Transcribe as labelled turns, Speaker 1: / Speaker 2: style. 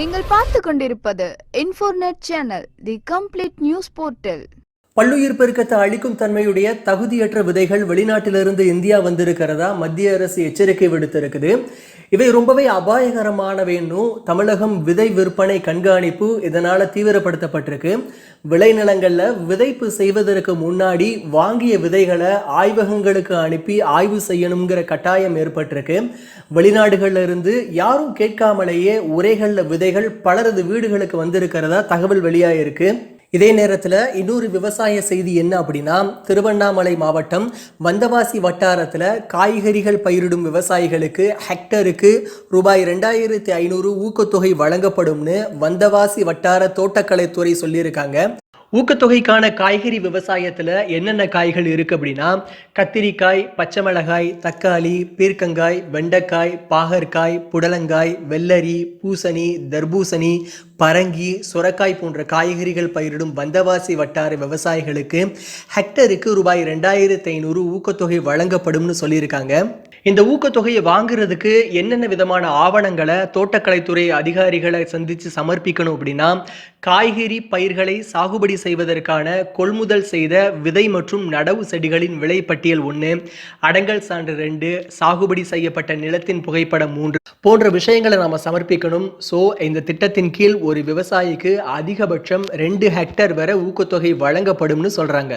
Speaker 1: நீங்கள் பார்த்து கொண்டிருப்பது Infornet channel the complete news portal
Speaker 2: பல்லுயிர் பெருக்கத்தை அளிக்கும் தன்மையுடைய தகுதியற்ற விதைகள் வெளிநாட்டிலிருந்து இந்தியா வந்திருக்கிறதா? மத்திய அரசு எச்சரிக்கை விடுத்திருக்குது. இவை ரொம்பவே அபாயகரமானவைன்னு தமிழகம் விதை விற்பனை கண்காணிப்பு இதனால் தீவிரப்படுத்தப்பட்டிருக்கு. விளைநிலங்களில் விதைப்பு செய்வதற்கு முன்னாடி வாங்கிய விதைகளை ஆய்வகங்களுக்கு அனுப்பி ஆய்வு செய்யணுங்கிற கட்டாயம் ஏற்பட்டிருக்கு. வெளிநாடுகளில் இருந்து யாரும் கேட்காமலேயே உரைகளில் விதைகள் பலரது வீடுகளுக்கு வந்திருக்கிறதா தகவல் வெளியாயிருக்கு. இதே நேரத்தில் இன்னொரு விவசாய செய்தி என்ன அப்படின்னா திருவண்ணாமலை மாவட்டம் வந்தவாசி வட்டாரத்தில் காய்கறிகள் பயிரிடும் விவசாயிகளுக்கு ஹெக்டருக்கு ரூபாய் ரெண்டாயிரத்தி ஐநூறு ஊக்கத்தொகை வழங்கப்படும்னு வந்தவாசி வட்டார தோட்டக்கலைத்துறை சொல்லியிருக்காங்க. ஊக்கத்தொகைக்கான காய்கறி விவசாயத்தில் என்னென்ன காய்கள் இருக்குது அப்படின்னா கத்திரிக்காய் பச்சை மிளகாய் தக்காளி பீர்க்கங்காய் வெண்டைக்காய் பாகற்காய் புடலங்காய் வெள்ளரி பூசணி தர்பூசணி பரங்கி சுரக்காய் போன்ற காய்கறிகள் பயிரிடும் வந்தவாசி வட்டார விவசாயிகளுக்கு ஹெக்டருக்கு ரூபாய் ரெண்டாயிரத்து ஐநூறு ஊக்கத்தொகை வழங்கப்படும்னு சொல்லியிருக்காங்க. இந்த ஊக்கத்தொகையை வாங்குறதுக்கு என்னென்ன விதமான ஆவணங்களை தோட்டக்கலைத்துறை அதிகாரிகளை சந்தித்து சமர்ப்பிக்கணும் அப்படின்னா காய்கறி பயிர்களை சாகுபடி செய்வதற்கான கொள்முதல் செய்த விதை மற்றும் நடவு செடிகளின் விலைப்பட்டியல் ஒன்று அடங்கல் சான்று ரெண்டு சாகுபடி செய்யப்பட்ட நிலத்தின் புகைப்படம் மூன்று போன்ற விஷயங்களை நாம் சமர்ப்பிக்கணும். ஸோ இந்த திட்டத்தின் கீழ் ஒரு விவசாயிக்கு அதிகபட்சம் ரெண்டு ஹெக்டர் வரை ஊக்கத்தொகை வழங்கப்படும்னு சொல்கிறாங்க